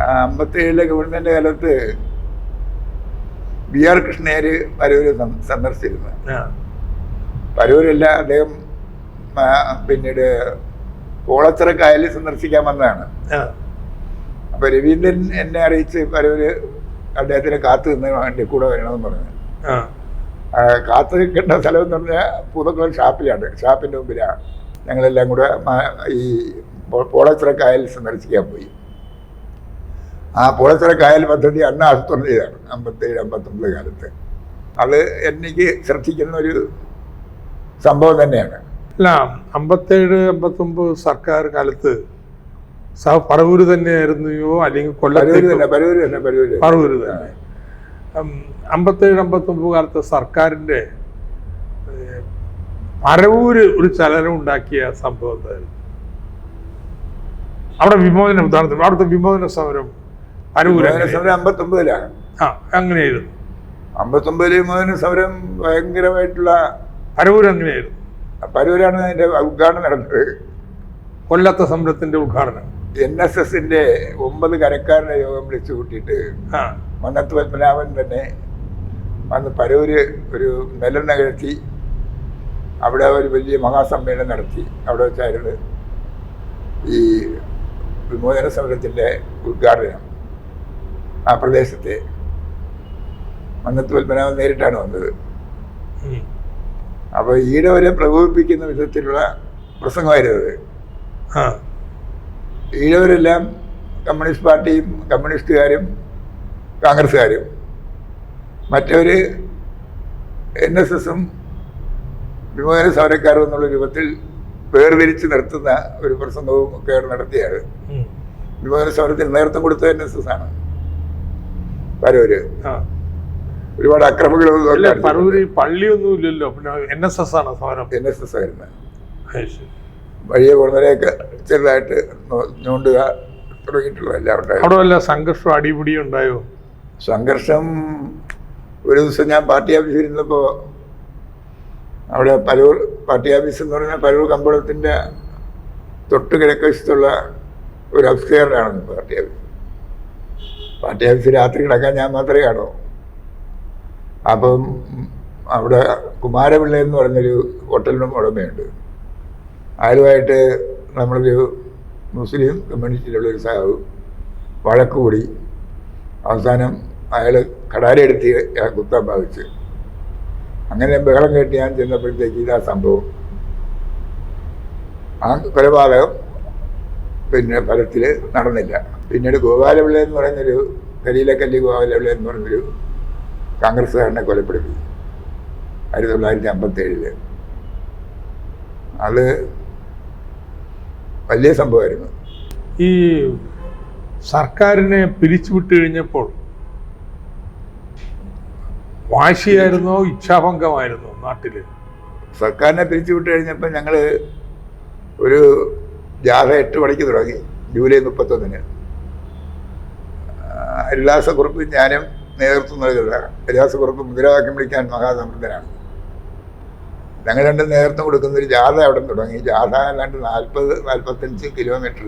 അമ്പത്തേഴിലെ government കാലത്ത് B R Krishna Iyer Parur സന്ദർശിച്ചിരുന്നു. പരൂരല്ല അദ്ദേഹം പിന്നീട് കോളത്തറ കായൽ സന്ദർശിക്കാൻ വന്നതാണ്. അപ്പൊ രവീന്ദ്രൻ എന്നെ അറിയിച്ച് പരൂര് അദ്ദേഹത്തിനെ കാത്തു നിന്ന് വേണ്ടി കൂടെ വരണമെന്ന് പറഞ്ഞു. കാത്തു നിൽക്കേണ്ട സ്ഥലം എന്ന് പറഞ്ഞാൽ പൂതക്കുളം ഷാപ്പിലാണ്. ഷാപ്പിന്റെ മുമ്പിലാണ്. ഞങ്ങളെല്ലാം കൂടെ ഈ പോ- കായൽ സന്ദർശിക്കാൻ പോയി. ആ പോലത്തെ കായൽ പദ്ധതി അന്ന് ആസൂത്രണം ചെയ്തതാണ് അമ്പത്തേഴ് അമ്പത്തൊമ്പത് കാലത്ത്. അത് എനിക്ക് ശ്രദ്ധിക്കുന്ന ഒരു സംഭവം തന്നെയാണ്. അല്ല അമ്പത്തേഴ് അമ്പത്തൊമ്പത് സർക്കാർ കാലത്ത് സഹ പറവൂര് തന്നെയായിരുന്നു അല്ലെങ്കിൽ പരൂര് പറവൂര് തന്നെ അമ്പത്തേഴ് അമ്പത്തൊമ്പത് കാലത്തെ സർക്കാരിന്റെ ഏഹ്, പരവൂര് ഒരു ചലനം ഉണ്ടാക്കിയ സംഭവം എന്തായിരുന്നു? അവിടെ വിമോചനം ഉദാഹരണത്തിന് അവിടുത്തെ വിമോചന സമരം എങ്ങനെയായിരുന്നു? സമരം അമ്പത്തൊമ്പതിലാണ്. ആ അങ്ങനെയായിരുന്നു. അമ്പത്തൊമ്പതിലെ മോഹന സമരം ഭയങ്കരമായിട്ടുള്ള പരവൂര് അങ്ങനെയായിരുന്നു. പരൂരാണ് അതിന്റെ ഉദ്ഘാടനം നടന്നത്. കൊല്ലത്തെ സമരത്തിന്റെ ഉദ്ഘാടനം. എൻ എസ് എസിന്റെ ഒമ്പത് കരക്കാരുടെ യോഗം വിളിച്ചു കൂട്ടിയിട്ട് മന്നത്ത് പത്മനാഭൻ തന്നെ വന്ന് പരൂര് ഒരു നെല്ലെണ്ണ നികഴ്ത്തി അവിടെ ഒരു വലിയ മഹാസമ്മേളനം നടത്തി. അവിടെ വെച്ചായിരുന്നു ഈ വിമോചന സമരത്തിന്റെ ഉദ്ഘാടനം. ആ പ്രദേശത്തെ മന്നത്ത് പത്മനാഭൻ നേരിട്ടാണ് വന്നത്. അപ്പൊ അപ്പോൾ ഈടെ വരെ പ്രകോപിപ്പിക്കുന്ന വിധത്തിലുള്ള പ്രസംഗമായിരുന്നത് ഈഴവരെല്ലാം കമ്മ്യൂണിസ്റ്റ് പാർട്ടിയും കമ്മ്യൂണിസ്റ്റുകാരും കോൺഗ്രസ്സുകാരും മറ്റവർ എൻ എസ് എസും വിമോചന സമരക്കാരും എന്നുള്ള രൂപത്തിൽ വേർതിരിച്ച് നിർത്തുന്ന ഒരു പ്രസംഗവും ഒക്കെ നടത്തിയാണ്. വിമോചന സമരത്തിന് നേതൃത്വം കൊടുത്തത് എൻ എസ് എസ് ആണ്. പരൂര് ആ. ഒരുപാട് അക്രമങ്ങളൊന്നും അല്ല പറവൂര് പള്ളിയൊന്നും ഇല്ലല്ലോ. പിന്നെ എൻ എസ് എസ് ആണ് സമരം? എൻ എസ് എസ് ആയിരുന്നു. വഴിയെ പോകുന്നവരെയൊക്കെ ചെറുതായിട്ട് ഞോണ്ടുക തുടങ്ങിയിട്ടുള്ള എല്ലാം അവിടെ വല്ല സംഘർഷം അടിപിടി ഉണ്ടായോ? സംഘർഷം ഒരു ദിവസം ഞാൻ പാർട്ടി ഓഫീസിൽ ഇരുന്നപ്പോൾ അവിടെ പരൂർ പാർട്ടി ഓഫീസ് എന്ന് പറഞ്ഞാൽ പരൂർ കമ്പളത്തിന്റെ തൊട്ട് കിഴക്കശത്തുള്ള ഒരു അപ്സ്റ്റെയറിലാണ് പാർട്ടി ഓഫീസ്. ഓഫീസ് രാത്രി കിടക്കാൻ ഞാൻ മാത്രമേ കാണൂ. അപ്പം അവിടെ കുമാരപിള്ള എന്ന് പറഞ്ഞൊരു ഹോട്ടലിനും ഉടമയുണ്ട്. അയാളുമായിട്ട് നമ്മളൊരു മുസ്ലിം കമ്മ്യൂണിറ്റിയിലുള്ള ഒരു സഹാവ് വഴക്കുകൂടി അവസാനം അയാൾ കടാരെടുത്ത് അയാൾ കുത്താൻ ഭാവിച്ച് അങ്ങനെ ബഹളം കേട്ട് ഞാൻ ചെന്നപ്പോഴത്തേക്ക് ഇതാ സംഭവം. ആ കൊലപാതകം പിന്നെ ഫലത്തിൽ നടന്നില്ല. പിന്നീട് ഗോപാലപിള്ള എന്ന് പറയുന്നൊരു കരിയിലക്കല്ലി ഗോപാലപിള്ള എന്ന് പറയുന്നൊരു കോൺഗ്രസ്സുകാരനെ കൊലപ്പെടുത്തി ആയിരത്തി തൊള്ളായിരത്തി അമ്പത്തേഴിൽ. അത് വലിയ സംഭവമായിരുന്നു. ഈ സർക്കാരിനെ പിരിച്ചുവിട്ട് കഴിഞ്ഞപ്പോൾ വാശിയായിരുന്നോ ഇച്ഛാഭംഗമായിരുന്നോ നാട്ടിൽ? സർക്കാരിനെ പിരിച്ചുവിട്ട് കഴിഞ്ഞപ്പോൾ ഞങ്ങൾ ഒരു ജാഥ എട്ട് മണിക്ക് തുടങ്ങി ജൂലൈ മുപ്പത്തൊന്നിന്. ഹരിദാസക്കുറിപ്പ് ഞാനും നേതൃത്വം നൽകുന്നതാണ് ഹരിദാസക്കുറിപ്പ് മുദ്രാവാക്യം വിളിക്കാൻ മഹാസമൃദ്ധനാണ്. ഞങ്ങൾ രണ്ടും നേതൃത്വം കൊടുക്കുന്ന ഒരു ജാഥ അവിടെ തുടങ്ങി. ജാഥ ഏതാണ്ട് നാൽപ്പത് നാൽപ്പത്തഞ്ച് കിലോമീറ്റർ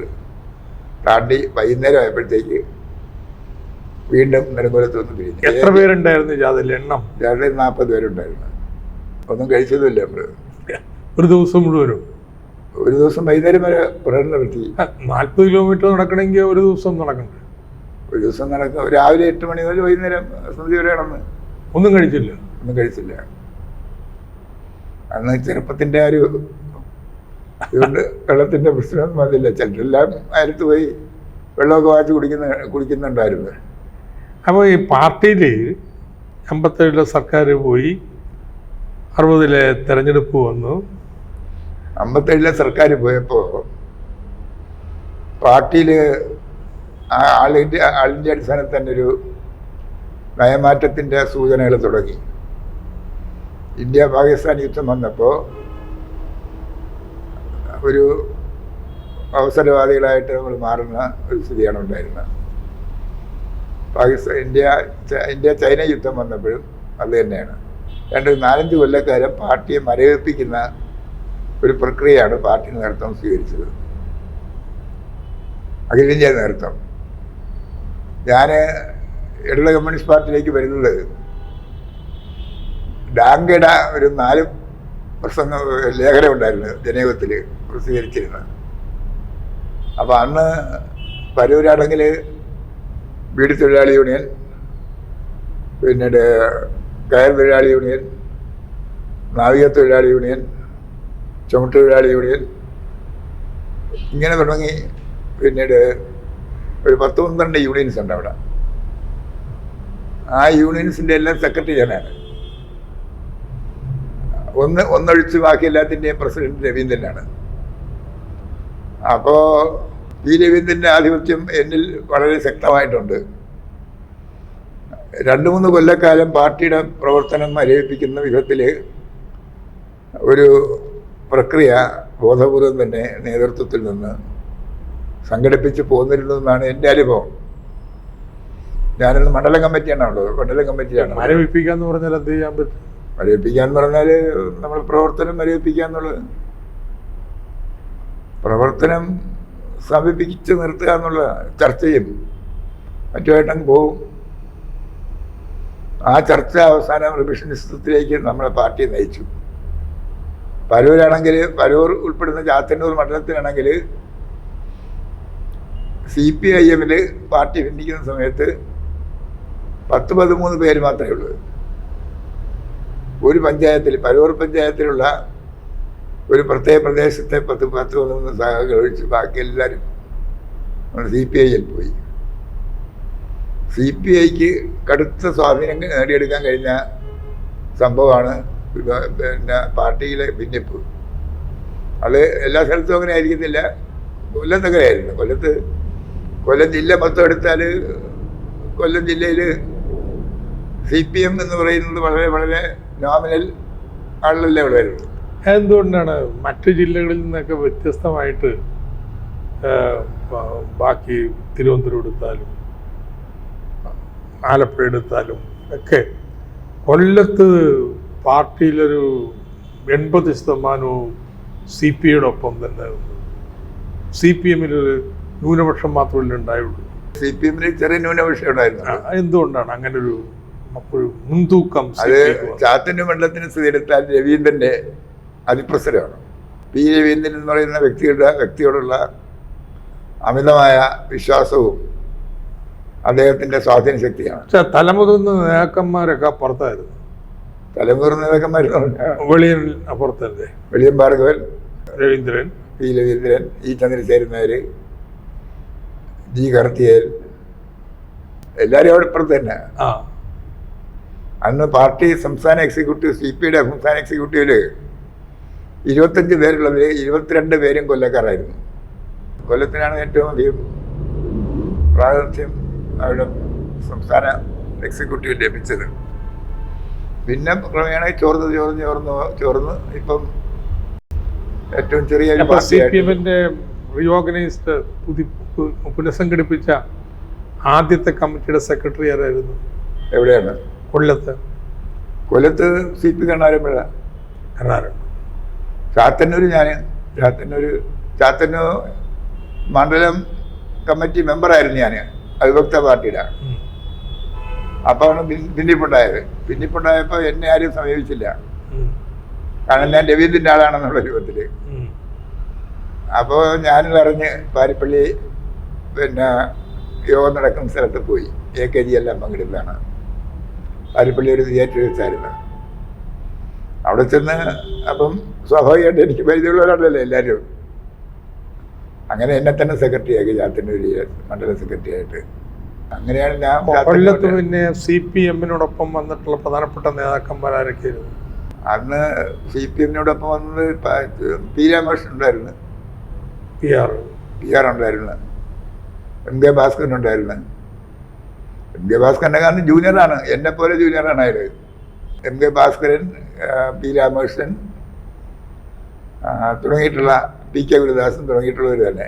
താണ്ടി വൈകുന്നേരം ആയപ്പോഴത്തേക്ക് വീണ്ടും നെടുമ്പലത്ത് വന്ന് പിരിഞ്ഞു. എത്ര പേരുണ്ടായിരുന്നു ജാഥയിൽ? എണ്ണം? ജാഥയിൽ നാൽപ്പത് പേരുണ്ടായിരുന്നു. ഒന്നും കഴിച്ചതുമില്ല നമ്മൾ ഒരു ദിവസം മുഴുവനും? ഒരു ദിവസം വൈകുന്നേരം വരെ പ്രകടനം നടത്തി നാൽപ്പത് കിലോമീറ്റർ നടക്കണമെങ്കിൽ ഒരു ദിവസം നടക്കണ്ടേ? ഒരു ദിവസം നടക്ക രാവിലെ എട്ട് മണി മുതൽ വൈകുന്നേരം സ്മൃതി വരെ കിടന്ന് ഒന്നും കഴിച്ചില്ല. ഒന്നും കഴിച്ചില്ല. അന്ന് ചെറുപ്പത്തിന്റെ ഒരു ഇതുകൊണ്ട് വെള്ളത്തിന്റെ പ്രശ്നമൊന്നും അതില്ല ചിലരെല്ലാം അയലത്ത് പോയി വെള്ളമൊക്കെ വാച്ച് കുടിക്കുന്ന കുടിക്കുന്നുണ്ടായിരുന്നു. അപ്പോൾ ഈ പാർട്ടിയിൽ അമ്പത്തേഴിലെ സർക്കാർ പോയി അറുപതിലെ തെരഞ്ഞെടുപ്പ് വന്നു. അമ്പത്തേഴിലെ സർക്കാർ പോയപ്പോൾ പാർട്ടിയിൽ ആളിന്റെ ആളിന്റെ അടിസ്ഥാനത്തിൽ തന്നെ ഒരു നയമാറ്റത്തിന്റെ സൂചനകൾ തുടങ്ങി. ഇന്ത്യ പാകിസ്ഥാൻ യുദ്ധം വന്നപ്പോൾ ഒരു അവസരവാദികളായിട്ട് നമ്മൾ മാറുന്ന ഒരു സ്ഥിതിയാണ് ഉണ്ടായിരുന്നത്. പാകിസ്ഥാൻ ഇന്ത്യ ഇന്ത്യ ചൈന യുദ്ധം വന്നപ്പോഴും അത് തന്നെയാണ്. രണ്ട് നാലഞ്ച് കൊല്ലക്കാലം പാർട്ടിയെ മരവിപ്പിക്കുന്ന ഒരു പ്രക്രിയയാണ് പാർട്ടി നേതൃത്വം സ്വീകരിച്ചത്. അഖിലേന്ത്യാ നേതൃത്വം. ഞാൻ ഇടത് കമ്മ്യൂണിസ്റ്റ് പാർട്ടിയിലേക്ക് വരുന്നത് ഡാങ്കയുടെ ഒരു നാല് പ്രസംഗ ലേഖനം ഉണ്ടായിരുന്നു ജനയോഗത്തിൽ പ്രസിദ്ധീകരിച്ചിരുന്നത് അപ്പോൾ അന്ന് പരൂരാണെങ്കിൽ ബീഡി തൊഴിലാളി യൂണിയൻ പിന്നീട് കയർ തൊഴിലാളി യൂണിയൻ നാവിക തൊഴിലാളി യൂണിയൻ ചുമട്ട് തൊഴിലാളി യൂണിയൻ ഇങ്ങനെ തുടങ്ങി. പിന്നീട് ഒരു പത്ത് പന്ത്രണ്ട് യൂണിയൻസ് ഉണ്ട് അവിടെ. ആ യൂണിയൻസിന്റെ എല്ലാം സെക്രട്ടറി ഞാനാണ് ഒന്ന് ഒന്നൊഴിച്ച് ബാക്കി എല്ലാത്തിന്റെയും പ്രസിഡന്റ് രവീന്ദ്രനാണ്. അപ്പോൾ ഈ രവീന്ദ്രന്റെ ആധിപത്യം എന്നിൽ വളരെ ശക്തമായിട്ടുണ്ട്. രണ്ട് മൂന്ന് കൊല്ലക്കാലം പാർട്ടിയുടെ പ്രവർത്തനം മരവിപ്പിക്കുന്ന വിധത്തിൽ ഒരു പ്രക്രിയ ബോധപൂർവം തന്നെ നേതൃത്വത്തിൽ നിന്ന് സംഘടിപ്പിച്ച് പോന്നിരുന്നതെന്നാണ് എന്റെ അനുഭവം. ഞാനൊന്ന് മണ്ഡലം കമ്മിറ്റിയാണ് ഉള്ളത്. മണ്ഡലം കമ്മിറ്റിയാണ്. മരവിപ്പിക്കാന്ന് പറഞ്ഞാൽ എന്ത് ചെയ്യാൻ പറ്റും? മരവിപ്പിക്കുക എന്ന് പറഞ്ഞാൽ നമ്മൾ പ്രവർത്തനം മരവിപ്പിക്കുക എന്നുള്ളത്. പ്രവർത്തനം സമീപിച്ച് നിർത്തുക എന്നുള്ള ചർച്ചയും മറ്റുമായിട്ടങ്ങ് പോവും. ആ ചർച്ച അവസാനം റിവിഷനിസത്തിലേക്ക് നമ്മളെ പാർട്ടി നയിച്ചു. പരൂരാണെങ്കിൽ പരൂർ ഉൾപ്പെടുന്ന ചാത്തന്നൂർ മണ്ഡലത്തിലാണെങ്കിൽ സി പി ഐ എമ്മിൽ പാർട്ടി ഭിന്നിക്കുന്ന സമയത്ത് പത്ത് പതിമൂന്ന് പേര് മാത്രമേ ഉള്ളൂ. ഒരു പഞ്ചായത്തിൽ പരൂർ പഞ്ചായത്തിലുള്ള ഒരു പ്രത്യേക പ്രദേശത്തെ പത്ത് പത്ത് പതിമൂന്ന് സഹകൾ ഒഴിച്ച് ബാക്കി എല്ലാവരും സി പി ഐയിൽ പോയി. സി പി ഐക്ക് കടുത്ത സ്വാധീനം നേടിയെടുക്കാൻ കഴിഞ്ഞ സംഭവമാണ് പിന്നെ പാർട്ടിയിലെ ഭിന്നിപ്പ്. അത് എല്ലാ സ്ഥലത്തും അങ്ങനെ ആയിരിക്കത്തില്ല. കൊല്ലത്ത് അങ്ങനെ ആയിരുന്നു. കൊല്ലത്ത് കൊല്ലം ജില്ല മൊത്തം എടുത്താൽ കൊല്ലം ജില്ലയിൽ സി പി എം എന്ന് പറയുന്നത് വളരെ വളരെ നോമിനൽ ആളല്ലേ ഇവിടെ വരുള്ളൂ എന്തുകൊണ്ടാണ് മറ്റു ജില്ലകളിൽ നിന്നൊക്കെ വ്യത്യസ്തമായിട്ട് ബാക്കി തിരുവനന്തപുരം എടുത്താലും ആലപ്പുഴ എടുത്താലും ഒക്കെ കൊല്ലത്ത് പാർട്ടിയിലൊരു എൺപത് ശതമാനവും സി പി ഐയുടെ ഒപ്പം തന്നെ സി പി എമ്മിലൊരു ന്യൂനപക്ഷം മാത്രമല്ലേ ഉണ്ടായുള്ളൂ. സി പി എമ്മിന് ചെറിയ ന്യൂനപക്ഷം ഉണ്ടായിരുന്നു. എന്തുകൊണ്ടാണ്? അങ്ങനെ ഒരു മുൻതൂക്കം അത് ചാത്തന്റെ മണ്ഡലത്തിന് സ്ഥിതിയെടുത്താൽ രവീന്ദ്രന്റെ അതിപ്രസരമാണ്. പി രവീന്ദ്രൻ എന്ന് പറയുന്ന വ്യക്തിയുടെ വ്യക്തിയോടുള്ള അമിതമായ വിശ്വാസവും അദ്ദേഹത്തിന്റെ സ്വാധീന ശക്തിയാണ്. തലമുതിർന്ന നേതാക്കന്മാരൊക്കെ അപ്പുറത്തായിരുന്നു. തലമുറ നേതാക്കന്മാർ വെളിയൻ അപ്പുറത്തല്ലേ? വെളിയൻ ഭാർഗവൻ രവീന്ദ്രൻ. പി രവീന്ദ്രൻ ഈ ചന്ദ്രശേഖരൻ നായർ ജി കർത്തിയേൽ എല്ലാവരും അവിടെ ഇപ്പുറത്ത് തന്നെ. ആ. അന്ന് പാർട്ടി സംസ്ഥാന എക്സിക്യൂട്ടീവ് സി പി യുടെ സംസ്ഥാന എക്സിക്യൂട്ടീവിൽ ഇരുപത്തഞ്ച് പേരുള്ളവര് ഇരുപത്തിരണ്ട് പേരും കൊല്ലക്കാരായിരുന്നു. കൊല്ലത്തിനാണ് ഏറ്റവും അധികം പ്രാതിനിധ്യം അവിടെ സംസ്ഥാന എക്സിക്യൂട്ടീവ് ലഭിച്ചത്. പിന്നെ ക്രമേണ ചോർന്ന് ചോർന്ന് ചോർന്ന് ചോർന്ന് ഇപ്പം ഏറ്റവും ചെറിയ പാർട്ടിയായിട്ട് റീഓർഗനൈസ്ഡ് പുതി പുനഃസംഘടിപ്പിച്ച ആദ്യത്തെ കമ്മിറ്റിയുടെ സെക്രട്ടറി ആരായിരുന്നു? എവിടെയാണ്? കൊല്ലത്ത്. കൊല്ലത്ത് സി പി കണ്ണാരമ്പഴ. കർണാടക ചാത്തന്നൂർ ഞാൻ ചാത്തന്നൂർ ചാത്തന്നൂർ മണ്ഡലം കമ്മിറ്റി മെമ്പറായിരുന്നു ഞാൻ അവിഭക്ത പാർട്ടിയുടെ. അപ്പോഴാണ് ഭിന്നിപ്പുണ്ടായത്. ഭിന്നിപ്പുണ്ടായപ്പോൾ എന്നെ ആരും സമീപിച്ചില്ല. കാരണം ഞാൻ രവീന്ദ്രന്റെ ആളാണെന്നുള്ള രൂപത്തിൽ അപ്പോൾ ഞാൻ അറിഞ്ഞ് പാരിപ്പള്ളി പിന്നെ യോഗം നടക്കുന്ന സ്ഥലത്ത് പോയി. എ കെ ജി എല്ലാം പങ്കെടുത്താണ്. പാരിപ്പള്ളി ഒരു തിയേറ്റർ വെച്ചായിരുന്നു. അവിടെ ചെന്ന് അപ്പം സ്വാഭാവികമായിട്ട് എനിക്ക് പരിചയമുള്ളവരാണല്ലോ എല്ലാവരും. അങ്ങനെ എന്നെ തന്നെ സെക്രട്ടറി ആക്കി ജാത്തിന്റെ ഒരു മണ്ഡല സെക്രട്ടറി ആയിട്ട്. അങ്ങനെയാണ് ഞാൻ കൊല്ലത്ത് പിന്നെ സി പി എമ്മിനോടൊപ്പം വന്നിട്ടുള്ള പ്രധാനപ്പെട്ട നേതാക്കന്മാരാരൊക്കെയായിരുന്നു അന്ന് സി പി എമ്മിനോടൊപ്പം വന്നത് പി രാമകൃഷ്ണൻ ഉണ്ടായിരുന്നു. പി ആർ പി ആർ ഉണ്ടായിരുന്നു. എം കെ ഭാസ്കരൻ ഉണ്ടായിരുന്നു. എം കെ ഭാസ്കരന്റെ കാരണം ജൂനിയറാണ് എന്നെ പോലെ ജൂനിയറാണ് അയാൾ M K Bhaskaran P Ramakrishnan തുടങ്ങിയിട്ടുള്ള പി കെ ഗുരുദാസൻ തുടങ്ങിയിട്ടുള്ളവർ തന്നെ.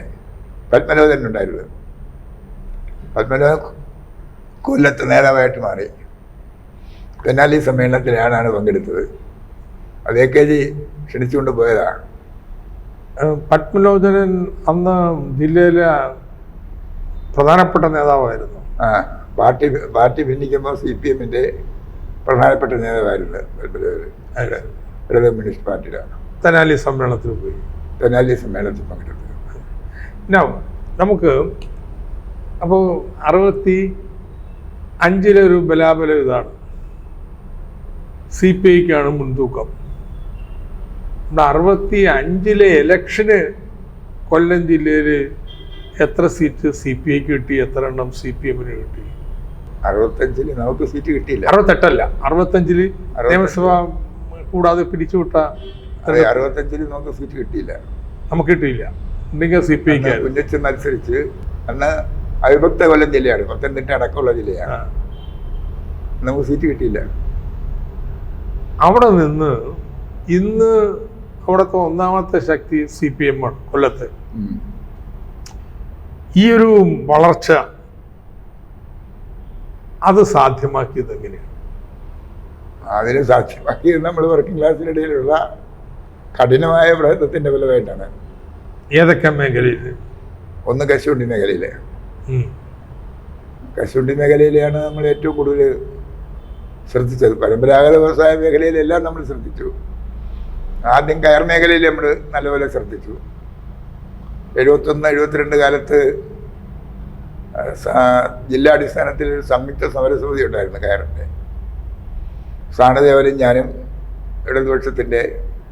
പത്മനാഭൻ ഉണ്ടായിരുന്നു. പത്മനാഭൻ കൊല്ലത്ത് നേതാവായിട്ട് മാറി. തെന്നാലി സമ്മേളനത്തിൽ ഞാനാണ് പങ്കെടുത്തത്. അത് എ കെ ജി ക്ഷണിച്ചുകൊണ്ട് പോയതാണ് പത്മലോചനൻ അന്ന് ജില്ലയിലെ പ്രധാനപ്പെട്ട നേതാവായിരുന്നു. പാർട്ടി പാർട്ടി ഭിന്നിക്കുമ്പോൾ സി പി എമ്മിന്റെ പ്രധാനപ്പെട്ട നേതാവായിരുന്നു ഇടത് കമ്മ്യൂണിസ്റ്റ് പാർട്ടിയിലാണ്. തെനാലി സമ്മേളനത്തിൽ പോയി. തെനാലി സമ്മേളനത്തിൽ പങ്കെടുത്തു. നമുക്ക് അപ്പോൾ അറുപത്തി അഞ്ചിലെ ഒരു ബലാബലം ഇതാണ്. സി പി ഐക്കാണ് മുൻതൂക്കം. നമ്മുടെ അറുപത്തി അഞ്ചിലെ ഇലക്ഷന് കൊല്ലം ജില്ലയിൽ എത്ര സീറ്റ് സി പി ഐക്ക് കിട്ടി? എത്ര എണ്ണം സി പി എമ്മിന് കിട്ടി? അറുപത്തഞ്ചിൽ നമുക്ക് സീറ്റ് കിട്ടിയില്ല. അറുപത്തെട്ടല്ല. അറുപത്തഞ്ചിൽ. നിയമസഭ കൂടാതെ പിരിച്ചുവിട്ട അറുപത്തഞ്ചിൽ അറുപത്തഞ്ചിൽ നമുക്ക് സീറ്റ് കിട്ടിയില്ല. നമുക്ക് കിട്ടിയില്ല. ഉണ്ടെങ്കിൽ സി പി ഐക്ക് കുഞ്ഞച്ച് മത്സരിച്ച് അന്ന് അവിഭക്ത കൊല്ലം ജില്ലയാണ്. പത്തനംതിട്ട അടക്കമുള്ള ജില്ലയാണ്. നമുക്ക് സീറ്റ് കിട്ടിയില്ല. അവിടെ നിന്ന് ഇന്ന് അവിടുത്തെ ഒന്നാമത്തെ ശക്തി സി പി എം ആണ് കൊല്ലത്ത്. ഈ ഒരു വളർച്ച അത് സാധ്യമാക്കിയത് എങ്ങനെയാണ്? അതിന് സാധ്യമാക്കിയത് നമ്മൾ വർക്കിംഗ് ക്ലാസ്സിനിടയിലുള്ള കഠിനമായ പ്രയത്നത്തിന്റെ ഫലമായിട്ടാണ്. ഏതൊക്കെ മേഖലയിൽ? ഒന്ന് കശുവണ്ടി മേഖലയിൽ ഉം. കശുവണ്ടി മേഖലയിലാണ് നമ്മൾ ഏറ്റവും കൂടുതൽ ശ്രദ്ധിച്ചത്. പരമ്പരാഗത വ്യവസായ മേഖലയിലെല്ലാം നമ്മൾ ശ്രദ്ധിച്ചു. ആദ്യം കയർ മേഖലയിൽ നമ്മൾ നല്ലപോലെ ശ്രദ്ധിച്ചു. എഴുപത്തൊന്ന് എഴുപത്തിരണ്ട് കാലത്ത് ജില്ലാടിസ്ഥാനത്തിൽ ഒരു സംയുക്ത സമരസമിതി ഉണ്ടായിരുന്നു കയറിന്റെ. സാണദേവനും ഞാനും ഇടതുപക്ഷത്തിന്റെ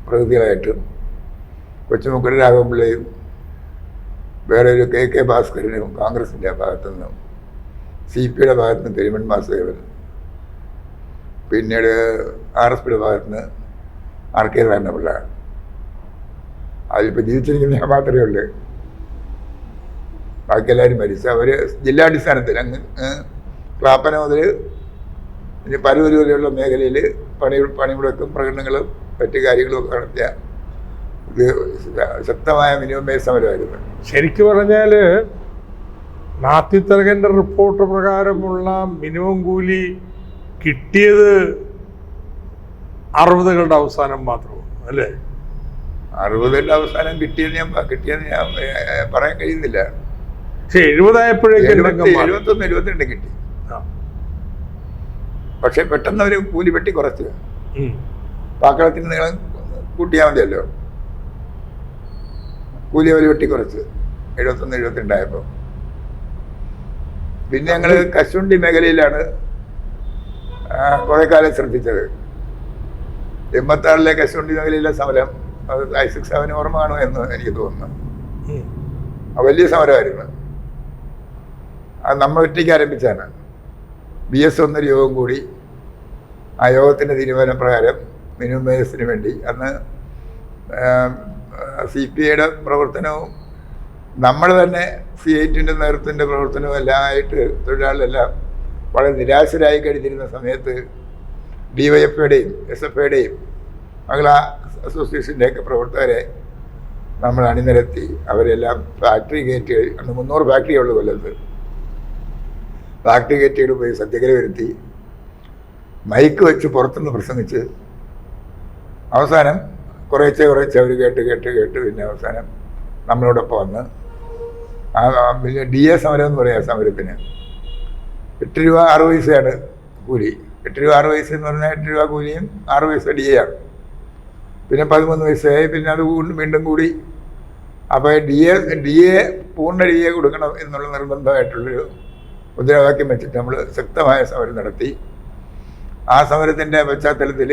പ്രതിനിധികളായിട്ടും കൊച്ചുമുക്കര രാഘവപിള്ളയും വേറെ ഒരു കെ കെ ഭാസ്കരനും കോൺഗ്രസിന്റെ ഭാഗത്തു നിന്നും സി പിയുടെ ഭാഗത്തുനിന്ന് പെരുമൺ പിന്നീട് ആർ എസ് പിയുടെ ഭാഗത്ത് നിന്ന് ആർ കെ പിള്ളേർ. അതിലിപ്പോൾ ജീവിച്ചിരിക്കുന്ന ഞാൻ മാത്രമേ ഉള്ളൂ. ബാക്കി എല്ലാവരും മരിച്ചു അവർ ജില്ലാടിസ്ഥാനത്തിൽ അങ്ങ് ക്ലാപ്പന മുതൽ ഇനി പരവൂര് വരെയുള്ള മേഖലയിൽ പണി പണിമുടക്കും പ്രകടനങ്ങളും മറ്റു കാര്യങ്ങളും ഒക്കെ നടത്തിയ ഇത് ശക്തമായ മിനിമം സമരമായിരുന്നു. ശരിക്കു പറഞ്ഞാൽ മാത്യു തിലകന്റെ റിപ്പോർട്ട് പ്രകാരമുള്ള മിനിമം കൂലി കിട്ടിയത് അറുപതുകളുടെ അവസാനം മാത്രമാണ് അല്ലേ? അറുപതിന്റെ അവസാനം കിട്ടിയത് ഞാൻ കിട്ടിയെന്ന് ഞാൻ പറയാൻ കഴിയുന്നില്ല. പക്ഷെ എഴുപതായപ്പോഴേക്കും എഴുപത്തൊന്ന് എഴുപത്തിരണ്ട് കിട്ടി. പക്ഷെ പെട്ടെന്ന് അവർ കൂലി വെട്ടി കുറച്ച്. പാക്കളത്തിന് നീളം കൂട്ടിയാൽ മതിയല്ലോ. കൂലി അവർ വെട്ടി കുറച്ച്. എഴുപത്തൊന്ന് എഴുപത്തിരണ്ടായപ്പോൾ പിന്നെ ഞങ്ങൾ കശുണ്ടി മേഖലയിലാണ് കുറെ കാലം ശ്രദ്ധിച്ചത്. എൺപത്താറിലെ കശുവണ്ടി മേഖലയിലെ സമരം അത് ഐസക് സാവിന് ഓർമ്മ കാണുമോ എന്ന് എനിക്ക് തോന്നുന്നു. ആ വലിയ സമരമായിരുന്നു. അത് നമ്മൾ ഒറ്റയ്ക്ക് ആരംഭിച്ചാണ് ബി എസ് ഒന്നൊരു യോഗം കൂടി. ആ യോഗത്തിന്റെ തീരുമാനപ്രകാരം മിനിമം വേജസിന് വേണ്ടി അന്ന് സി പി ഐയുടെ പ്രവർത്തനവും നമ്മൾ തന്നെ സി ഐറ്റിന്റെ നേതൃത്വത്തിന്റെ പ്രവർത്തനവും എല്ലാം ആയിട്ട് തൊഴിലാളികളെല്ലാം വളരെ നിരാശരായി കഴിഞ്ഞിരുന്ന സമയത്ത് ഡി വൈ എഫ് ഐയുടെയും എസ് എഫ് ഐയുടെയും മഹിളാ അസോസിയേഷന്റെയൊക്കെ പ്രവർത്തകരെ നമ്മൾ അണിനിരത്തി അവരെല്ലാം ഫാക്ടറി ഗേറ്റുകൾ അന്ന് മുന്നൂറ് ഫാക്ടറിയുള്ളൂ കൊല്ലത്ത്. ഫാക്ടറി ഗേറ്റുകൾ പോയി സത്യഗ്രഹ വരുത്തി. മൈക്ക് വെച്ച് പുറത്തുനിന്ന് പ്രസംഗിച്ച് അവസാനം കുറേശ്ശെ കുറേശ്ശെ അവർ കേട്ട് കേട്ട് കേട്ട് പിന്നെ അവസാനം നമ്മളോടൊപ്പം വന്ന് ആ ഡി എ സമരം എന്ന് പറയാം സമരത്തിന്. എട്ട് രൂപ ആറ് പൈസയാണ് കൂലി. എട്ട് രൂപ ആറ് വയസ്സ് എന്ന് പറഞ്ഞാൽ എട്ട് രൂപ കൂലിയും ആറ് വയസ്സ് ഡി എ ആണ് പിന്നെ പതിമൂന്ന് വയസ്സായി പിന്നെ അത് വീണ്ടും വീണ്ടും കൂടി. അപ്പോൾ ഡി എ ഡി എ പൂർണ ഡി എ കൊടുക്കണം എന്നുള്ള നിർബന്ധമായിട്ടുള്ളൊരു മുദ്രാവാക്യം വെച്ചിട്ട് നമ്മൾ ശക്തമായ സമരം നടത്തി. ആ സമരത്തിന്റെ പശ്ചാത്തലത്തിൽ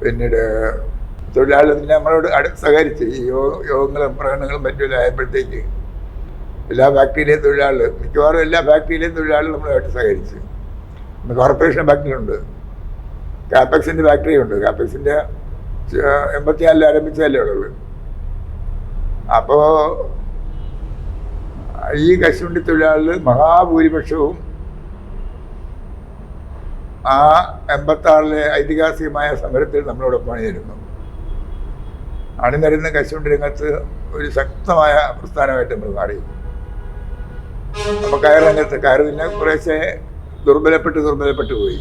പിന്നീട് തൊഴിലാളി നമ്മളോട് സഹകരിച്ച് ഈ യോഗ യോഗങ്ങളും പ്രകടനങ്ങളും മറ്റും ആയപ്പോഴത്തേക്ക് എല്ലാ ഫാക്ടറിയിലെയും തൊഴിലാളികൾ മിക്കവാറും എല്ലാ ഫാക്ടറിയിലെയും തൊഴിലാളികൾ നമ്മളുമായിട്ട് സഹകരിച്ച്. കോർപ്പറേഷൻ ഫാക്ടറിയുണ്ട് കാപ്പക്സിന്റെ ഫാക്ടറി ഉണ്ട്. കാപ്പക്സിന്റെ എൺപത്തിനാലിൽ ആരംഭിച്ചതല്ലേ ഉള്ളത്. അപ്പോൾ ഈ കശുവണ്ടി തൊഴിലാളികൾ മഹാഭൂരിപക്ഷവും ആ എൺപത്താറിലെ ഐതിഹാസികമായ സമരത്തിൽ നമ്മളോടൊപ്പം അണിനിരുന്നു അണിനിരുന്ന കശുവണ്ടി രംഗത്ത് ഒരു ശക്തമായ പ്രസ്ഥാനമായിട്ട് നമ്മൾ മാറി. അപ്പോൾ കയർ രംഗത്ത് പിന്നെ കുറേശ്ശെ ദുർബലപ്പെട്ട് ദുർബലപ്പെട്ടു പോയി.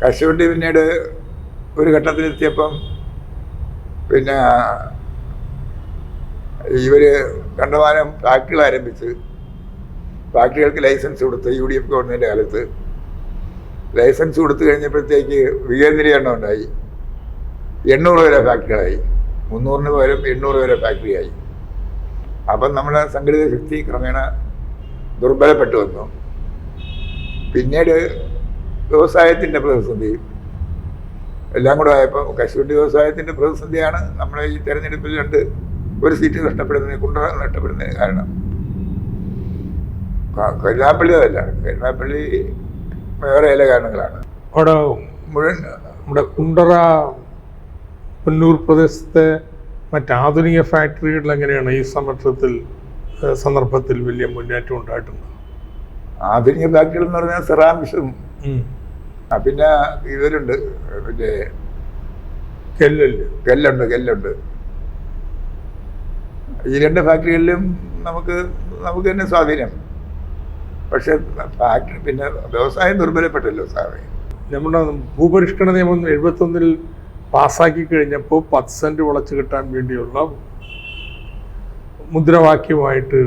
കശുവണ്ടി പിന്നീട് ഒരു ഘട്ടത്തിലെത്തിയപ്പം പിന്നെ ഇവർ കണ്ടമാനം ഫാക്ടറികൾ ആരംഭിച്ച് ഫാക്ടറികൾക്ക് ലൈസൻസ് കൊടുത്ത് യു ഡി എഫ് ഗവൺമെന്റ് കാലത്ത്. ലൈസൻസ് കൊടുത്തു കഴിഞ്ഞപ്പോഴത്തേക്ക് വികേന്ദ്രീകരണം ഉണ്ടായി. എണ്ണൂറ് വരെ ഫാക്ടറികളായി. മുന്നൂറിന് പകരം എണ്ണൂറ് വരെ ഫാക്ടറിയായി. അപ്പം നമ്മുടെ സംഘടിത ശക്തി ക്രമേണ ദുർബലപ്പെട്ടു വന്നു. പിന്നീട് വ്യവസായത്തിന്റെ പ്രതിസന്ധി. എല്ലാം കൂടെ ആയപ്പോൾ കശുവണ്ടി വ്യവസായത്തിന്റെ പ്രതിസന്ധിയാണ് നമ്മളെ ഈ തെരഞ്ഞെടുപ്പിൽ രണ്ട് ഒരു സീറ്റ് നഷ്ടപ്പെടുന്നതിന് കുണ്ടറ നഷ്ടപ്പെടുന്നതിന് കാരണം. കരുനാപ്പള്ളി അതല്ല കരുനാപ്പള്ളി വേറെ ചില കാരണങ്ങളാണ്. അവിടെ മുഴുവൻ നമ്മുടെ കുണ്ടറ പുന്നൂർ പ്രദേശത്തെ മറ്റാധുനിക ഫാക്ടറികളിൽ എങ്ങനെയാണ് ഈ സമർത്ഥത്തിൽ സന്ദർഭത്തിൽ വലിയ മുന്നേറ്റം ഉണ്ടായിട്ടുണ്ട് ആധുനിക ഫാക്ടറികൾ എന്ന് പറഞ്ഞാൽ സെറാമിക്സും പിന്നെ ഇവരുണ്ട് പിന്നെ കെല്ലല് കെല്ലുണ്ട് കെല്ലുണ്ട്. ഈ രണ്ട് ഫാക്ടറികളിലും നമുക്ക് നമുക്ക് തന്നെ സ്വാധീനം. പക്ഷെ ഫാക്ടറി പിന്നെ വ്യവസായം ദുർബലപ്പെട്ടല്ലോ സാറേ. നമ്മുടെ ഭൂപരിഷ്കരണ നിയമം എഴുപത്തൊന്നിൽ പാസ്സാക്കി കഴിഞ്ഞപ്പോൾ പത്ത് സെന്റ് വളച്ചു കിട്ടാൻ വേണ്ടിയുള്ള മുദ്രാവാക്യമായിട്ട്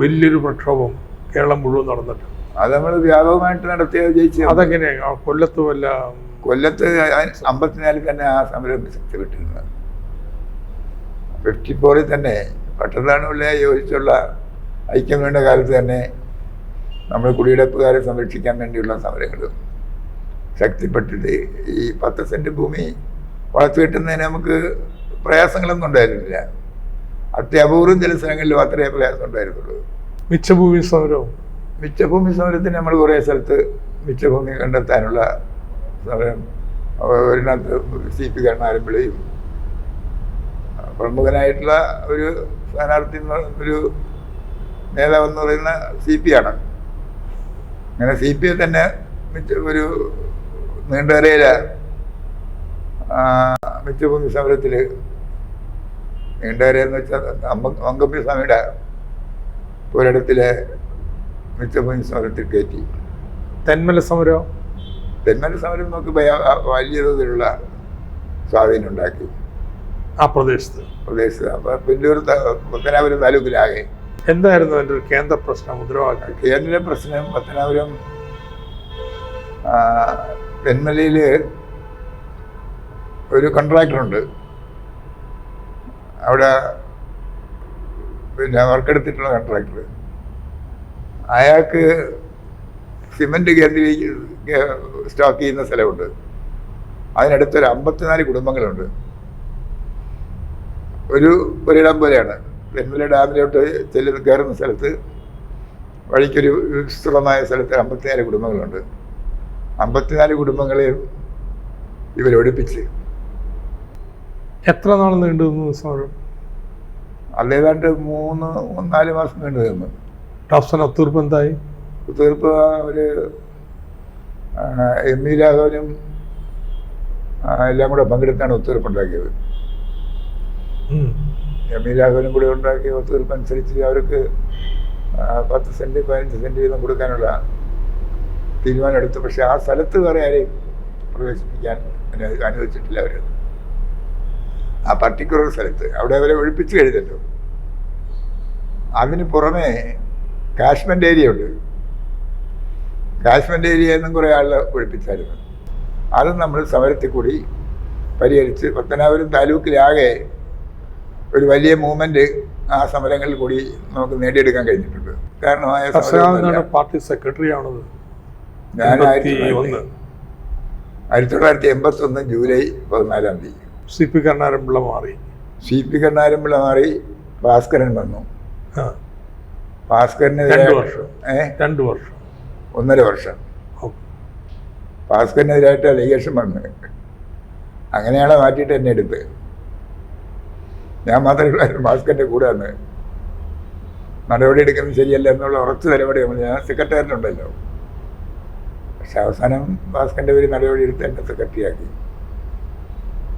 വലിയൊരു പ്രക്ഷോഭം കേരളം മുഴുവൻ നടന്നിട്ട്. അത് നമ്മൾ വ്യാപകമായിട്ട് നടത്തിയ ജയിച്ചു. അതെങ്ങനെ? ആ കൊല്ലത്ത് വല്ല കൊല്ലത്ത് അമ്പത്തിനാലിൽ തന്നെ ആ സമരം ശക്തിപ്പെട്ടിരുന്നത്. ഫിഫ്റ്റി ഫോറിൽ തന്നെ പട്ടണാണുള്ള യോജിച്ചുള്ള ഐക്യം വേണ്ട കാലത്ത് തന്നെ നമ്മൾ കുടിയെടുപ്പുകാരെ സംരക്ഷിക്കാൻ വേണ്ടിയുള്ള സമരങ്ങളും ശക്തിപ്പെട്ടിട്ട് ഈ പത്ത് സെന്റ് ഭൂമി വളർത്തി കിട്ടുന്നതിന് നമുക്ക് പ്രയാസങ്ങളൊന്നും ഉണ്ടായിരുന്നില്ല. അത്യപൂർവം ചില സ്ഥലങ്ങളിൽ മാത്രമേ പ്രയാസം ഉണ്ടായിരുന്നുള്ളൂ. മിച്ചഭൂമി സമരവും. മിച്ചഭൂമി സമരത്തിന് നമ്മൾ കുറേ സ്ഥലത്ത് മിച്ചഭൂമി കണ്ടെത്താനുള്ള സമരം. ഒരിനകത്ത് സി പി കരുണാരമ്പിളിയും പ്രമുഖനായിട്ടുള്ള ഒരു സ്ഥാനാർത്ഥി എന്ന് ഒരു നേതാവെന്ന് പറയുന്ന സി പി ആണ്. അങ്ങനെ സി പി തന്നെ ഒരു നീണ്ടകരയില മിച്ചഭൂമി സമരത്തിൽ നീണ്ടകര എന്ന് വെച്ചാൽ അമ്പ അങ്കമ്പി സ്വാമിയുടെ പുരടത്തിലെ മിച്ചഭൂമി സമരത്തിൽ കയറ്റി. തെന്മല സമരം? തെന്മല സമരം നമുക്ക് വലിയ തോതിലുള്ള സ്വാധീനം ഉണ്ടാക്കി ആ പ്രദേശത്ത്. പ്രദേശത്ത്. അപ്പോൾ പിന്നൂർ പത്തനാപുരം താലൂക്കിലാകെ. എന്തായിരുന്നു എന്റെ ഒരു കേന്ദ്ര പ്രശ്നം മുദ്രാവാക്യം? കേന്ദ്ര പ്രശ്നം പത്തനാപുരം തെന്മലയിൽ ഒരു കോൺട്രാക്ടറുണ്ട് അവിടെ പിന്നെ വർക്കെടുത്തിട്ടുള്ള കോൺട്രാക്ടർ അയാൾക്ക് സിമന്റ് കേന്ദ്രീ സ്റ്റോക്ക് ചെയ്യുന്ന സ്ഥലമുണ്ട്. അതിനടുത്തൊരു അമ്പത്തിനാല് കുടുംബങ്ങളുണ്ട്. ഒരു ഒരിടം പോലെയാണ്. തെന്മല ഡാമിലോട്ട് ചെല്ലുന്ന കയറുന്ന സ്ഥലത്ത് വഴിക്കൊരു വിസ്തൃതമായ സ്ഥലത്ത് അമ്പത്തിനാല് കുടുംബങ്ങളുണ്ട്. അമ്പത്തിനാല് കുടുംബങ്ങളെയും ഇവരൊടിപ്പിച്ച് എത്ര നാൾ നീണ്ടു സമരം അത് മൂന്ന് നാല് മാസം കണ്ടു തീർന്നു ടഫ്സൻ ഒത്തീർപ്പ് എന്തായി? ഒത്തീർപ്പ് ഒരു എം ഇ രാഘവനും എല്ലാം കൂടെ പങ്കെടുത്താണ് ഒത്തീർപ്പ് ഉണ്ടാക്കിയത് എം ഇ രാഘവനും കൂടെ ഉണ്ടാക്കിയ ഒത്തീർപ്പ് അനുസരിച്ച് അവർക്ക് പത്ത് സെന്റ് പതിനഞ്ച് സെന്റ് വീതം കൊടുക്കാനുള്ള തീരുമാനം എടുത്തു. പക്ഷേ ആ സ്ഥലത്ത് വേറെ ആരെയും പ്രവേശിപ്പിക്കാൻ അനു- അനുവദിച്ചിട്ടില്ല അവർ ആ പർട്ടിക്കുലർ സ്ഥലത്ത്. അവിടെ അവരെ ഒഴിപ്പിച്ച് കഴിഞ്ഞല്ലോ. അതിന് പുറമെ കാശ്മീർ ഏരിയ ഉണ്ട്. കാശ്മീർ ഏരിയ എന്നും കുറേ ആളുകൾ ഒഴിപ്പിച്ചായിരുന്നു. അത് നമ്മൾ സമരത്തിൽ കൂടി പരിഹരിച്ച് പത്തനാപുരം താലൂക്കിലാകെ ഒരു വലിയ മൂവ്മെന്റ് ആ സമരങ്ങളിൽ കൂടി നമുക്ക് നേടിയെടുക്കാൻ കഴിഞ്ഞിട്ടുണ്ട്. കാരണമായ. പാർട്ടി സെക്രട്ടറി ആണത്. ഞാൻ ആയിരത്തി ആയിരത്തി തൊള്ളായിരത്തി എൺപത്തി ഒന്ന് ജൂലൈ പതിനാലാം തീയതി. സി പി കണ്ണാരമ്പിള്ള മാറി. സി പി കണ്ണാരമ്പിള്ള മാറി ഭാസ്കരൻ വന്നു. ഭാസ്കരന് രണ്ടു വർഷം. ഏ? രണ്ട് വർഷം. ഒന്നര വർഷം. ഭാസ്കരനെതിരായിട്ട് അലിഗേഷൻ വന്നു. അങ്ങനെയാണ് മാറ്റിയിട്ട് എന്നെ എടുത്ത്? ഞാൻ മാത്രമേ ഉള്ളായിരുന്നു ഭാസ്കറിന്റെ കൂടെ വന്ന്. നടപടി എടുക്കുന്നത് ശരിയല്ല എന്നുള്ള ഉറച്ച നിലപാട് നമ്മൾ ഞാൻ ഉണ്ടല്ലോ. പക്ഷെ അവസാനം ഭാസ്കരന്റെ പേര് നടപടി എടുത്ത് എന്നെ സെക്രട്ടറിയാക്കി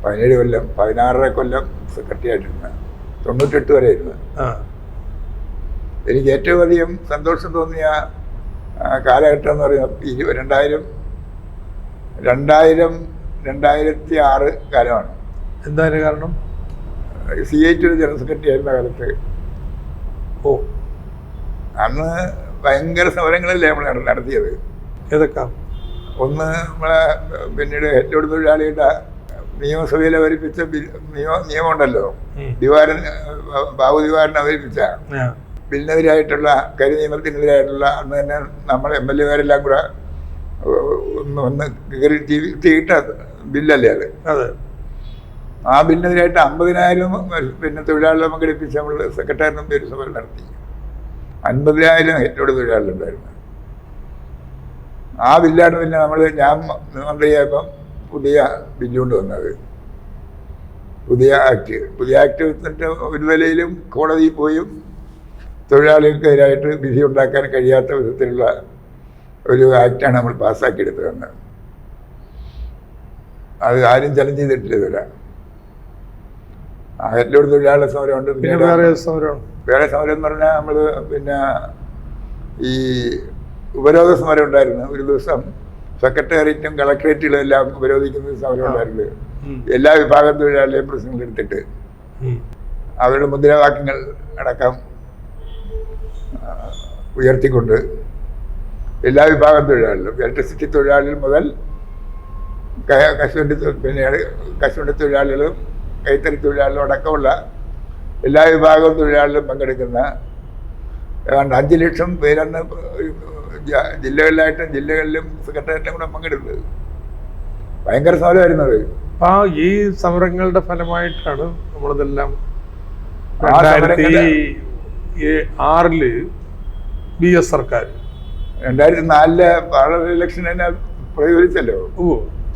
പതിനേഴ് കൊല്ലം പതിനാറര കൊല്ലം സെക്രട്ടറി ആയിട്ടിരുന്ന തൊണ്ണൂറ്റെട്ട് വരെ ഇരുന്ന് എനിക്ക് ഏറ്റവും അധികം സന്തോഷം തോന്നിയ കാലഘട്ടം എന്ന് പറയുന്നത് ഇരു രണ്ടായിരം രണ്ടായിരം രണ്ടായിരത്തി ആറ് കാലമാണ്. എന്തായാലും കാരണം? C I T general secretary ആയിരുന്ന കാലത്ത്. ഓ. അന്ന് ഭയങ്കര സമരങ്ങളല്ലേ നമ്മൾ നടത്തിയത്. ഏതൊക്കെ? ഒന്ന് നമ്മളെ പിന്നീട് ഏറ്റവും തൊഴിലാളിയുടെ നിയമസഭയിൽ അവതരിപ്പിച്ച നിയമം ഉണ്ടല്ലോ നിയമമുണ്ടല്ലോ. ദിവാരൻ ബാബു ദിവാരൻ അവതരിപ്പിച്ച. ആ. ബില്ലിനെതിരായിട്ടുള്ള കരി നിയമത്തിനെതിരായിട്ടുള്ള അന്ന് തന്നെ നമ്മൾ എം എൽ എമാരെല്ലാം കൂടെ ഒന്ന് ഒന്ന് കയറി തീയിട്ട ബില്ലല്ലേ അത്? അതെ. ആ ബില്ലിനെതിരായിട്ട് അമ്പതിനായിരം പിന്നെ തൊഴിലാളികളെ പങ്കെടുപ്പിച്ച് നമ്മൾ സെക്രട്ടറിനും പേര് സമരം നടത്തി. അൻപതിനായിരം ഹെറ്റോട് തൊഴിലാളികളുണ്ടായിരുന്നു. ആ ബില്ലാണ് പിന്നെ നമ്മൾ ഞാൻ മന്ത്രിയായപ്പം പുതിയ ബില്ല് കൊണ്ടുവന്നത് പുതിയ ആക്ട്. പുതിയ ആക്ട് വന്നിട്ട് ഒരു നിലയിലും കോടതിയിൽ പോയും. തൊഴിലാളികൾക്കെതിരായിട്ട് വിധി ഉണ്ടാക്കാൻ കഴിയാത്ത വിധത്തിലുള്ള ഒരു ആക്റ്റാണ് നമ്മൾ പാസ്സാക്കിയെടുത്തതെന്ന് അത് ആരും ചലഞ്ച് ചെയ്തിട്ടില്ല ഇതുവരെ. ആ ഹെറ്റോട് തൊഴിലാളികളുടെ സമരമുണ്ട് പിന്നെ വേറെ സമരം? വേറെ സമരം എന്ന് പറഞ്ഞാൽ നമ്മൾ പിന്നെ ഈ ഉപരോധ സമരം ഉണ്ടായിരുന്നു. ഒരു ദിവസം സെക്രട്ടേറിയറ്റും കളക്ടറേറ്റുകളും എല്ലാം ഉപരോധിക്കുന്ന ഒരു സമരം ഉണ്ടായിരുന്നു ഉം. എല്ലാ വിഭാഗം തൊഴിലാളികളെയും പ്രശ്നങ്ങൾ എടുത്തിട്ട്. അവരുടെ മുദ്രാവാക്യങ്ങൾ അടക്കം ഉയർത്തിക്കൊണ്ട് എല്ലാ വിഭാഗം തൊഴിലാളികളും ഇലക്ട്രിസിറ്റി തൊഴിലാളികൾ മുതൽ കശുവണ്ടി പിന്നെ കശുവണ്ടി തൊഴിലാളികളും കൈത്തറി തൊഴിലാളികളും അടക്കമുള്ള എല്ലാ വിഭാഗം തൊഴിലാളികളും പങ്കെടുക്കുന്ന ഏതാണ്ട് അഞ്ച് ലക്ഷം പേരന്ന് ജില്ലകളിലായിട്ടും ജില്ലകളിലും സെക്രട്ടേറിയറ്റിലും കൂടെ പങ്കെടുത്തത് ഭയങ്കര സമരമായിരുന്നു അത്. ആ ഈ സമരങ്ങളുടെ ഫലമായിട്ടാണ് നമ്മളിതെല്ലാം രണ്ടായിരത്തി ആറിൽ ബി എസ് സർക്കാർ. രണ്ടായിരത്തി നാലിലെ പാർലമെന്റ് ഇലക്ഷൻ തന്നെ പ്രതിഫലിച്ചല്ലോ. ഓ.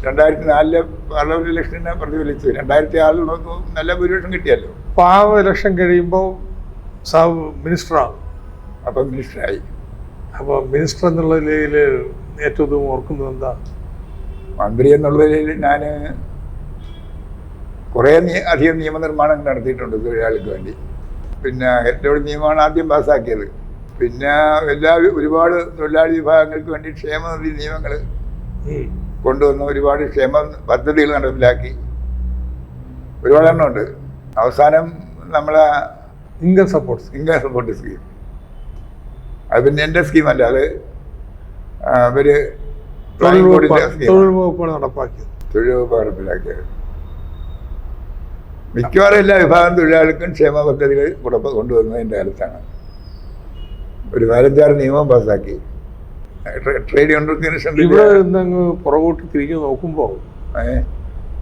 രണ്ടായിരത്തി നാലിലെ പാർലമെന്റ് ഇലക്ഷൻ തന്നെ പ്രതിഫലിച്ചു. രണ്ടായിരത്തി ആറിൽ നമുക്ക് നല്ല ഭൂരിപക്ഷം കിട്ടിയല്ലോ. അപ്പൊ ആ ഇലക്ഷൻ കഴിയുമ്പോൾ സബ് മിനിസ്റ്ററാണ് അപ്പം മിനിസ്റ്ററായി. അപ്പോൾ മിനിസ്റ്റർ എന്നുള്ള നിലയിൽ ഏറ്റവും ഇതും ഓർക്കുന്നത് എന്താ? മന്ത്രി എന്നുള്ള നിലയിൽ ഞാൻ കുറേ അധികം നിയമനിർമ്മാണം നടത്തിയിട്ടുണ്ട് തൊഴിലാളിക്ക് വേണ്ടി. പിന്നെ ഏറ്റവും നിയമമാണ് ആദ്യം പാസ്സാക്കിയത്. പിന്നെ എല്ലാ ഒരുപാട് തൊഴിലാളി വിഭാഗങ്ങൾക്ക് വേണ്ടി ക്ഷേമനിധി നിയമങ്ങൾ. കൊണ്ടുവന്ന ഒരുപാട് ക്ഷേമ പദ്ധതികൾ നടപ്പിലാക്കി. ഒരുപാട് എണ്ണമുണ്ട് അവസാനം നമ്മളെ income support income support scheme അത് പിന്നെ എന്റെ സ്കീമല്ല അത് അവർ തൊഴിൽ വകുപ്പാണ് നടപ്പാക്കിയത്. തൊഴിൽ വകുപ്പ് നടപ്പിലാക്കിയത്. മിക്കവാറും എല്ലാ വിഭാഗം തൊഴിലാളികൾക്കും ക്ഷേമ പദ്ധതികൾ കുടപ്പ് കൊണ്ടുവരുന്നതിന്റെ കാലത്താണ്. ഒരു നാലഞ്ചാറ് നിയമം പാസ്സാക്കി. ട്രേഡ് യൂണിയൻ ഇവിടെ നിന്ന് പുറകോട്ട് തിരിഞ്ഞു നോക്കുമ്പോൾ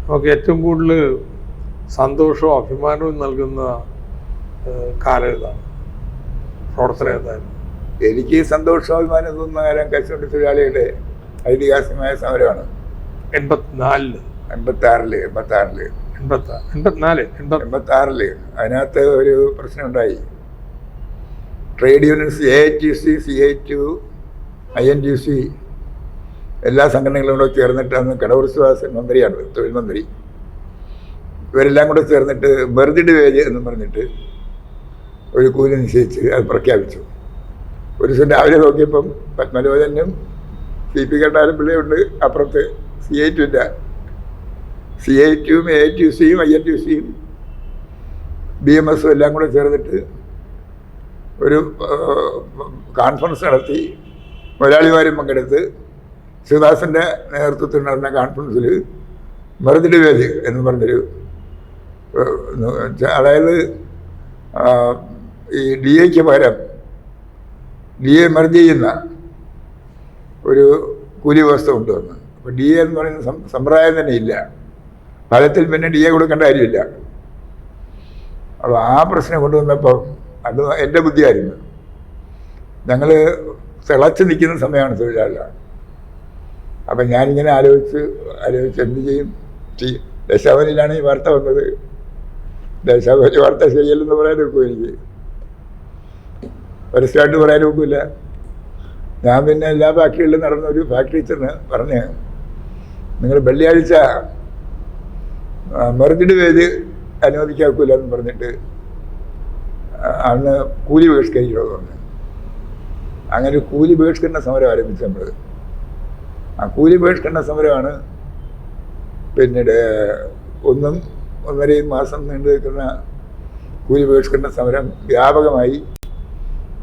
നമുക്ക് ഏറ്റവും കൂടുതൽ സന്തോഷവും അഭിമാനവും നൽകുന്ന കാലം ഇതാണ്. പ്രവർത്തനം ഏതായാലും. എനിക്ക് സന്തോഷാഭിമാനം തോന്നുന്ന കാര്യം കശുവണ്ടി തൊഴിലാളിയുടെ ഐതിഹാസികമായ സമരമാണ്. എൺപത്തിനാലിൽ. എൺപത്തി ആറിൽ എൺപത്തി ആറിൽ എൺപത്തി എൺപത്തിനാല് എൺപത്തി എൺപത്തി ആറിൽ അതിനകത്ത് ഒരു പ്രശ്നമുണ്ടായി. Trade unions A H U C C H to I N T C എല്ലാ സംഘടനകളും കൂടെ ചേർന്നിട്ട് അന്ന് കടവൂർ സുഹാസൻ മന്ത്രിയാണ് തൊഴിൽ മന്ത്രി. ഇവരെല്ലാം കൂടെ ചേർന്നിട്ട് ബെർദിഡ് വേജ് എന്ന് പറഞ്ഞിട്ട് ഒരു കൂലി നിശ്ചയിച്ച് അത് പ്രഖ്യാപിച്ചു. ഒരു ദിവസം രാവിലെ നോക്കിയപ്പം പത്മലോചനും സി പി കണ്ടാരപ്പിള്ളയുണ്ട് അപ്പുറത്ത് C I to C I ടിയും എ ടി സിയും ഐ എൻ ടി സിയും ബി എം എസും എല്ലാം കൂടെ ചേർന്നിട്ട് ഒരു കോൺഫറൻസ് നടത്തി. മുതലാളിമാരും പങ്കെടുത്ത്. ശിവദാസന്റെ നേതൃത്വത്തിൽ നടന്ന കോൺഫറൻസിൽ മെറുതിരി വേദി എന്ന് പറഞ്ഞൊരു അതായത് ഈ ഡി എക്ക് പകരം ഡി എ മെർജ് ചെയ്യുന്ന ഒരു കൂലി വ്യവസ്ഥ കൊണ്ടുവന്നു. അപ്പോൾ ഡി എ എന്ന് പറയുന്ന സമ്പ്രദായം തന്നെ ഇല്ല. ഫലത്തിൽ പിന്നെ ഡി എ കൊടുക്കേണ്ട കാര്യമില്ല. അപ്പോൾ ആ പ്രശ്നം കൊണ്ടുവന്നപ്പോൾ അത് എന്റെ ബുദ്ധിയായിരുന്നു. ഞങ്ങൾ തിളച്ച് നിൽക്കുന്ന സമയമാണ് തൊഴിലാളികൾ. അപ്പം ഞാനിങ്ങനെ ആലോചിച്ച് ആലോചിച്ച് എന്ത് ചെയ്യും? ദശാവലിയിലാണ് ഈ വാർത്ത വന്നത്. ദശാവലി വാർത്ത ശരിയല്ലെന്ന് പറയാൻ നോക്കും എനിക്ക്. പരസ്യമായിട്ട് പറയാൻ നോക്കില്ല ഞാൻ പിന്നെ എല്ലാ ഫാക്ടറികളിലും നടന്ന ഒരു ഫാക്ടറി ചെന്ന് പറഞ്ഞ് നിങ്ങൾ വെള്ളിയാഴ്ച മെറിജിഡ് പേര് അനുവദിക്കാക്കൂല എന്ന് പറഞ്ഞിട്ട് അന്ന് കൂലി ബഹിഷ്കരിക്കണമെന്ന് പറഞ്ഞു. അങ്ങനെ കൂലി ബഹിഷ്കരണ സമരം ആരംഭിച്ചു നമ്മൾ ആ കൂലി ബഹിഷ്കരണ സമരമാണ് പിന്നീട് ഒന്നും ഒന്നരയും മാസം നീണ്ടു നിൽക്കുന്ന കൂലി ബഹിഷ്കരണ സമരം വ്യാപകമായി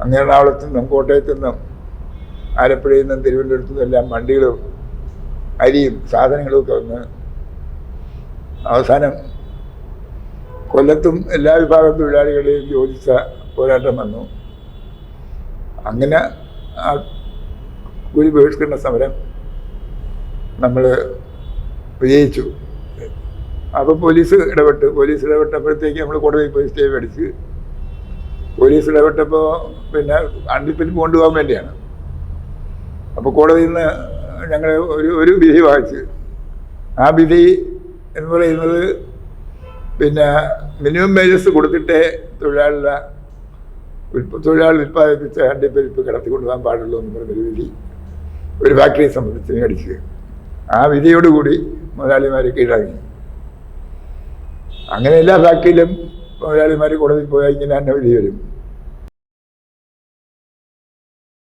അങ്ങ് എറണാകുളത്തു നിന്നും കോട്ടയത്തു നിന്നും ആലപ്പുഴയിൽ നിന്നും തിരുവനന്തപുരത്തു നിന്നും എല്ലാം വണ്ടികളും അരിയും സാധനങ്ങളും ഒക്കെ വന്ന് അവസാനം കൊല്ലത്തും എല്ലാ വിഭാഗം തൊഴിലാളികളെയും യോജിച്ച പോരാട്ടം വന്നു. അങ്ങനെ ആ കൂലി ബഹിഷ്കരണ സമരം നമ്മൾ വിജയിച്ചു. അപ്പോൾ പോലീസ് ഇടപെട്ട്. പോലീസ് ഇടപെട്ടപ്പോഴത്തേക്ക് നമ്മൾ കോടതി പോയി സ്റ്റേ മേടിച്ച് പോലീസ് ഇടപെട്ടപ്പോൾ പിന്നെ അണ്ടിപ്പിൽ കൊണ്ടുപോകാൻ വേണ്ടിയാണ്. അപ്പോൾ കോടതിയിൽ നിന്ന് ഞങ്ങൾ ഒരു ഒരു വിധി വായിച്ച്. ആ വിധി എന്ന് പറയുന്നത് പിന്നെ മിനിമം വേജസ് കൊടുത്തിട്ടേ തൊഴിലാളിയുടെ തൊഴിലാളി ഉൽപ്പാദിപ്പിച്ച അണ്ടിപ്പരിപ്പ് കടത്തിക്കൊണ്ടുപോകാൻ പാടുള്ളൂ എന്ന് പറഞ്ഞൊരു വിധി ഒരു ഫാക്ടറിയെ സംബന്ധിച്ച് അടിച്ച് ആ വിധിയോടുകൂടി മുതലാളിമാർ കീഴടങ്ങി. അങ്ങനെ എല്ലാ ഫാക്ടറിയിലും മുതലാളിമാർ കോടതിയിൽ പോയാൽ ഇങ്ങനെ തന്നെ വിധി വരും.